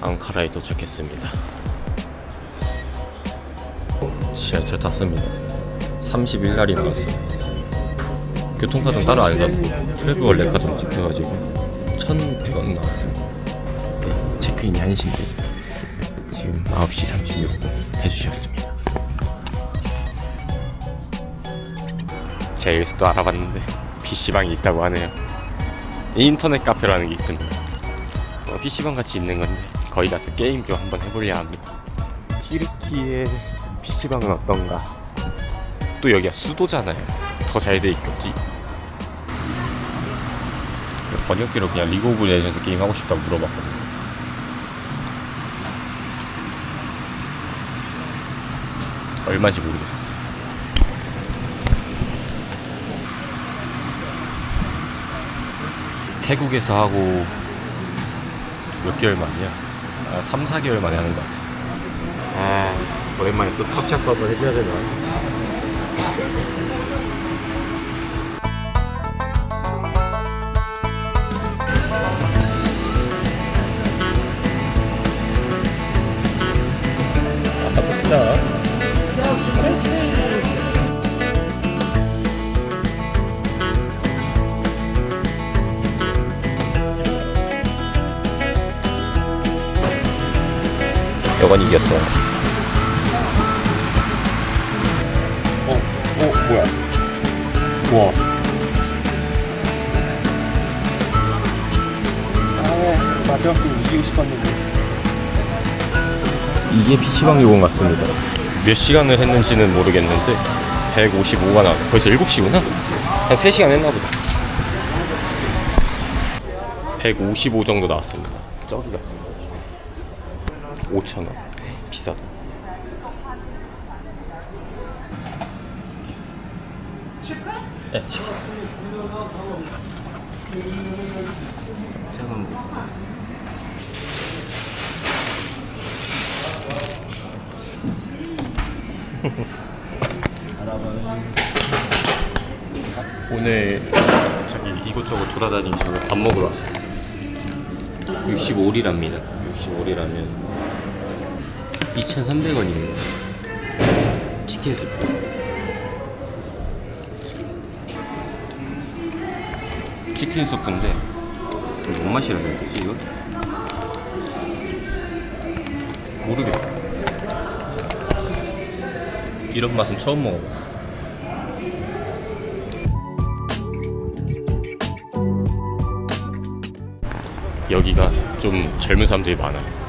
앙카라에 도착했습니다. 지하철 탔습니다. 30일 날이 나왔어. 교통카드는 따로 안 샀어. 트래블 레카드로 찍혀가지고 1,100원 나왔습니다. 네, 체크인이 1시인데 지금 9시 36분 해주셨습니다. 제가 여기서 또 알아봤는데 PC방이 있다고 하네요. 인터넷 카페라는 게 있습니다. 어, PC방 같이 있는 건데 거기 가서 게임 좀 한번 해보려 합니다. 찌르키의 PC방은 어떤가? 또 여기가 수도잖아요. 더 잘 돼 있겠지. 번역기로 그냥 리그 오브 레전드 게임 하고 싶다고 물어봤거든요. 얼마인지 모르겠어. 태국에서 하고 몇 개월 만이야? 아, 3, 4개월 만에 하는 것 같아. 아, 오랜만에 또 컵샷업을 해줘야 되나? 여건 이겼어. 어, 어, 뭐야? 와. 아, 마지막 좀 이기고 싶었는데. 이게 PC방 요금 같습니다. 몇 시간을 했는지는 모르겠는데 155가 나. 벌써 7시구나? 한 3시간 했나 보다. 155 정도 나왔습니다. 저기 갔습니다. 5,000원. 비싸다. 네. 잠깐만. 오늘 저기 이곳저곳 돌아다니면서 밥 먹으러 왔어요. 65리랍니다. 65리라면 2,300원이에요. 치킨 수프. 치킨 이거 뭔 맛이라 해야 되지 이거? 모르겠어. 이런 맛은 처음 먹어봐. 여기가 좀 젊은 사람들이 많아요.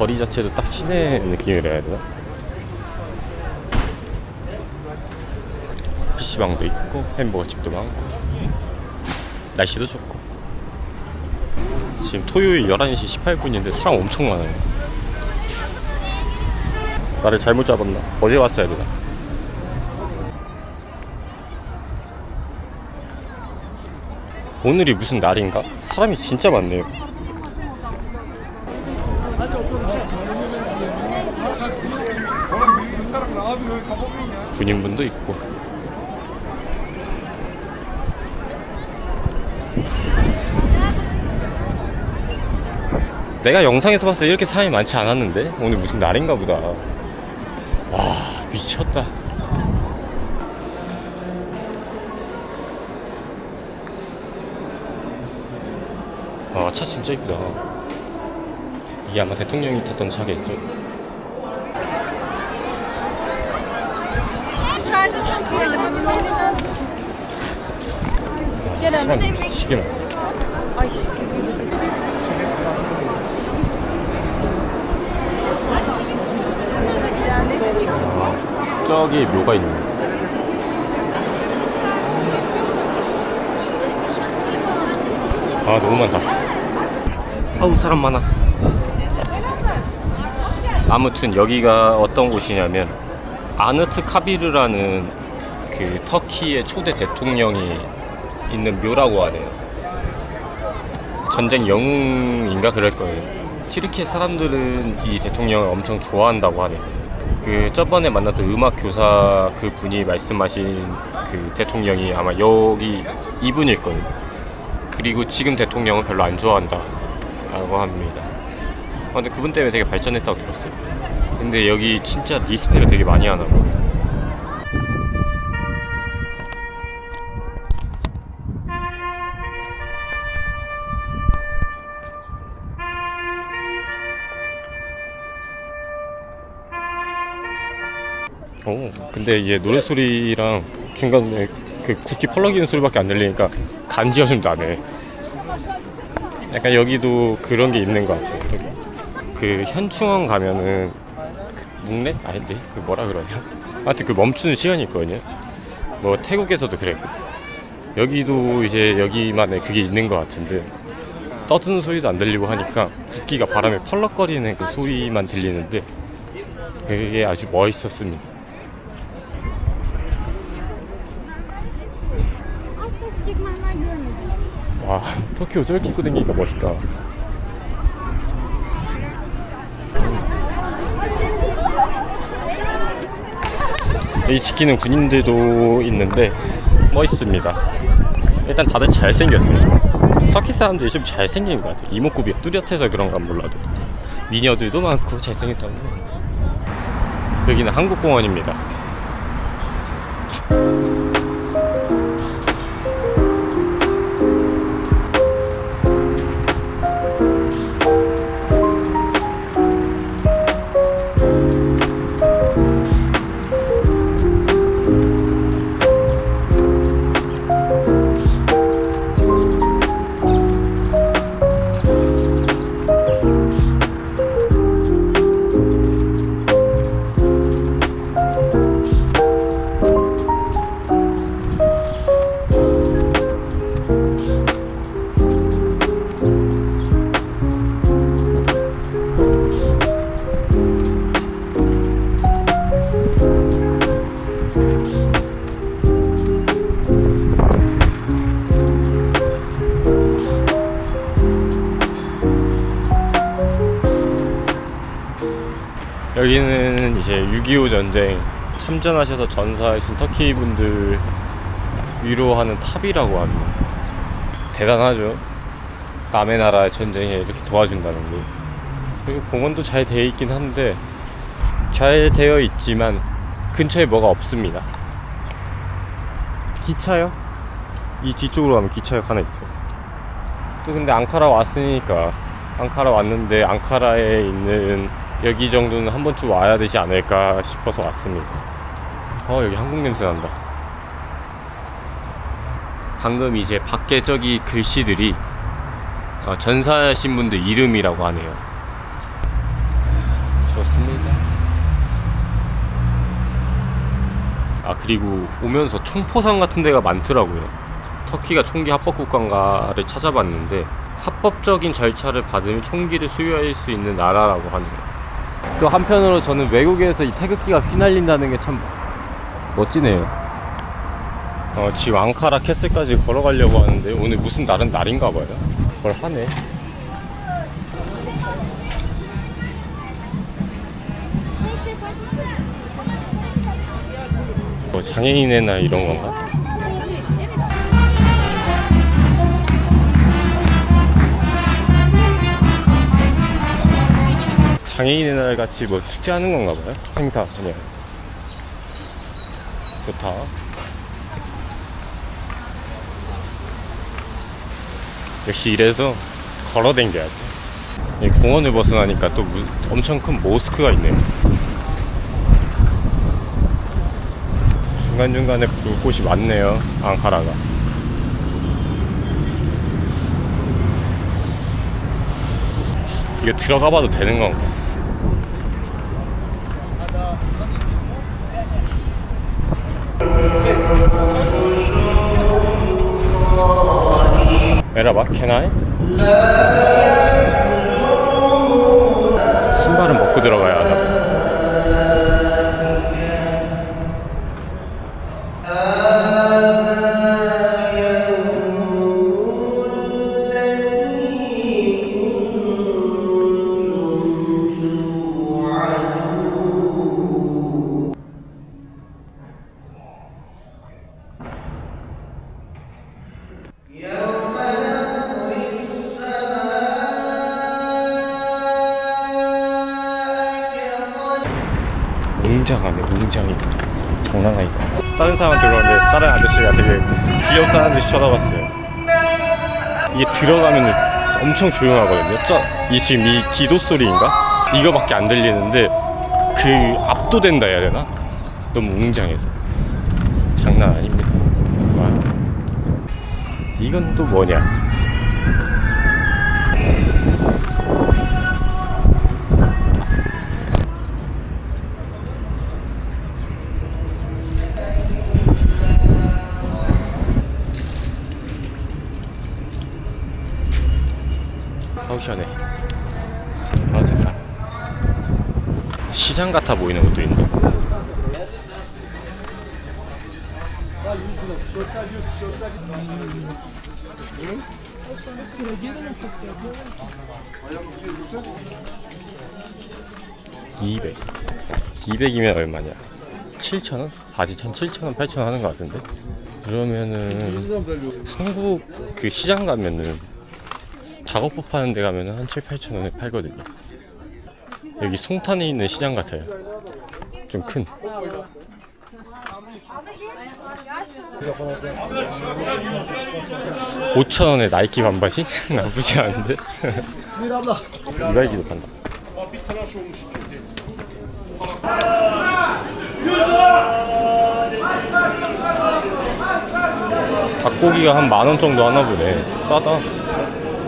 거리 자체도 딱 시내 느낌이라 해야 되나? PC방도 있고 햄버거 집도 많고 날씨도 좋고 지금 토요일 11시 18분인데 사람 엄청 많아요 나를 잘못 잡았나? 어제 왔어야 되나? 오늘이 무슨 날인가? 사람이 진짜 많네요. 군인분도 있고. 내가 영상에서 봤을 때 이렇게 사람이 많지 않았는데 오늘 무슨 날인가 보다. 와 미쳤다. 아, 차 진짜 이쁘다. 이게 아마 대통령이 탔던 차겠죠? 사람 미치게 많네. 아, 저기 묘가 있네. 아, 너무 많다. 아우, 사람 많아. 아무튼 여기가 어떤 곳이냐면 아느트 카비르라는 그 터키의 초대 대통령이 있는 묘라고 하네요. 전쟁 영웅인가 그럴 거예요. 튀르키예 사람들은 이 대통령을 엄청 좋아한다고 하네요. 그 저번에 만났던 음악 교사 그 분이 말씀하신 그 대통령이 아마 여기 이분일 거예요. 그리고 지금 대통령은 별로 안 좋아한다라고 합니다. 아, 근데 그분 때문에 되게 발전했다고 들었어요. 근데 여기 진짜 리스펙을 되게 많이 하나 봐요. 오, 근데 이게 노래 소리랑 중간에 그 국기 펄럭이는 소리밖에 안 들리니까 간지가 좀 나네. 약간 여기도 그런 게 있는 것 같아요. 그 현충원 가면은 그 묵례? 아닌데 그 뭐라 그러냐? 하여튼 그 멈추는 시간이 있거든요. 뭐 태국에서도 그랬고 여기도 이제 여기만의 그게 있는 것 같은데 떠드는 소리도 안 들리고 하니까 국기가 바람에 펄럭거리는 그 소리만 들리는데 그게 아주 멋있었습니다. 와 터키 옷 저렇게 입고 다니니까 멋있다. 이 지키는 군인들도 있는데 멋있습니다. 일단 다들 잘생겼어요 터키 사람들이 좀 잘생긴 것 같아요. 이목구비 뚜렷해서 그런가 몰라도. 미녀들도 많고 많고 여기는 한국공원입니다 여기는 이제 6.25 전쟁 참전하셔서 전사하신 터키 분들 위로하는 탑이라고 합니다. 대단하죠. 남의 나라 전쟁에 이렇게 도와준다는 게. 그리고 공원도 잘 되어 있긴 한데 잘 되어 있지만 근처에 뭐가 없습니다. 기차요? 이 뒤쪽으로 가면 기차역 하나 있어요. 또 근데 앙카라 왔으니까 앙카라 왔는데 앙카라에 있는 여기 정도는 한 번쯤 와야 되지 않을까 싶어서 왔습니다. 어 여기 한국 냄새 난다. 방금 이제 밖에 저기 글씨들이 어, 전사하신 분들 이름이라고 하네요. 좋습니다. 아 그리고 오면서 총포상 같은 데가 많더라고요. 터키가 총기 합법 국가인가를 찾아봤는데 합법적인 절차를 받으면 총기를 수여할 수 있는 나라라고 하네요. 또 한편으로 저는 외국에서 이 태극기가 휘날린다는 게 참 멋지네요. 어, 지금 앙카라 캐슬까지 걸어가려고 하는데 오늘 무슨 날은 날인가 봐요. 뭘 하네. 뭐 장애인의 날 이런 건가? 장애인의 날 같이 뭐 축제하는 건가 봐요? 행사 그냥 좋다 역시 이래서 걸어 댕겨야 돼. 이 공원을 벗어나니까 또 무- 엄청 큰 모스크가 있네요. 중간중간에 볼 곳이 많네요. 앙카라가. 이거 들어가 봐도 되는 건가? 메라바, I? 신발은 벗고 들어가야 하나? 웅장입니다. 장난 아니다. 다른 사람 들어왔는데 다른 아저씨가 되게 귀엽다는 듯이 쳐다봤어요. 이게 들어가면 엄청 조용하거든요. 저, 이 지금 이 기도 소리인가? 이거밖에 안 들리는데 그 압도된다 해야 되나? 너무 웅장해서 장난 아닙니다. 와. 이건 또 뭐냐? 시원해 아 좋다. 시장 같아 보이는 것도 있네. (200) 200이면 얼마냐? 7,000원? 바지 한 7,000원 8,000원 하는 것 같은데? 그러면은 한국 그 시장 가면은 작업복 파는 데 가면 한 7, 8천 원에 팔거든요. 여기 송탄에 있는 시장 같아요. 좀 큰. 오천 원에 나이키 반바지? 나쁘지 않은데? 이발기도 판다. 닭고기가 한 만 원 정도 하나 보네. 싸다.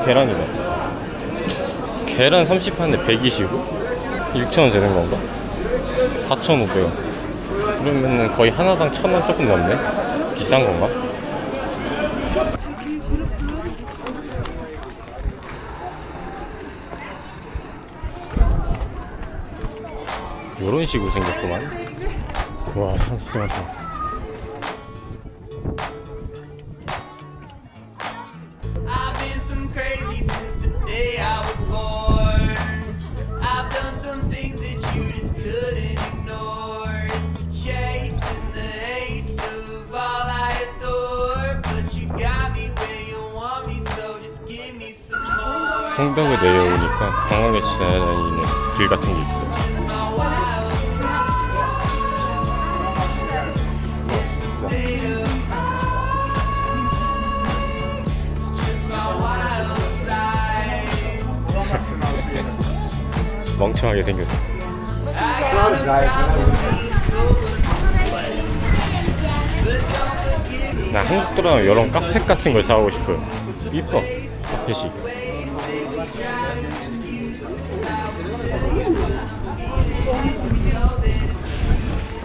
계란이다. 계란 30 하는데 120? 6,000원 되는 건가? 4,500원. 그러면은 거의 하나당 1,000원 조금 넘네? 비싼 건가? 요런 식으로 생겼구만. 와, 사람 진짜 많다. 성벽을 내려오니까 강하게 지나다니는 길 같은 게 있어. It's my wild side. It's a state of It's just my wild side. 멍청하게 생겼어. 나 한국 돌아가면 이런 카페 같은 걸 사오고 싶어요. 이뻐. 카펫이.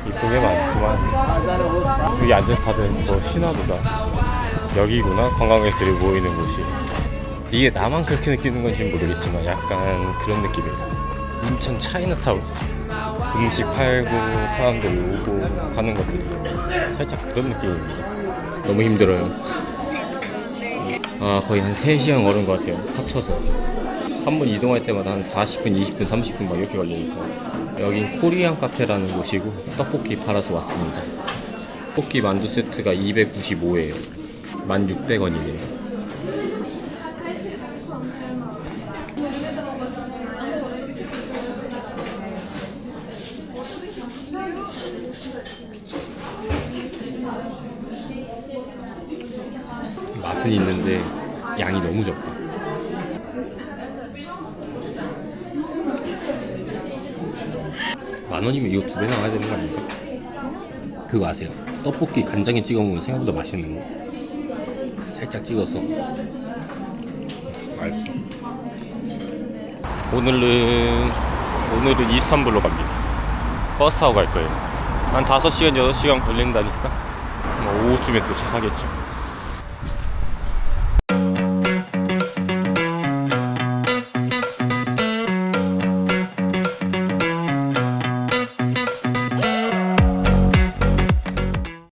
이쁜 게 많구만. 여기 앉아서 다들 뭐 쉬나 보다. 여기구나 관광객들이 모이는 곳이. 이게 나만 그렇게 느끼는 건지 모르겠지만 약간 그런 느낌이에요. 인천 차이나타운. 음식 팔고 사람들이 오고 가는 것들이 살짝 그런 느낌입니다. 너무 힘들어요. 아 거의 한 3시간 걸은 것 같아요. 합쳐서. 한 번 이동할 때마다 한 40분, 20분, 30분 막 이렇게 걸리니까. 여긴 코리안 카페라는 곳이고 떡볶이 팔아서 왔습니다. 떡볶이 만두 세트가 295예요. 1,600원이네요. 맛은 있는데 양이 너무 적다. 만 원이면 이거 두 배 나와야 되는 거 아닙니까? 그거 아세요? 떡볶이 간장에 찍어 먹으면 생각보다 맛있는 거. 살짝 찍어서. 맛있어. 오늘은 오늘은 이스탄불로 갑니다. 버스 타고 갈 거예요. 한 5시간, 6시간 걸린다니까. 뭐 오후쯤에 도착하겠죠.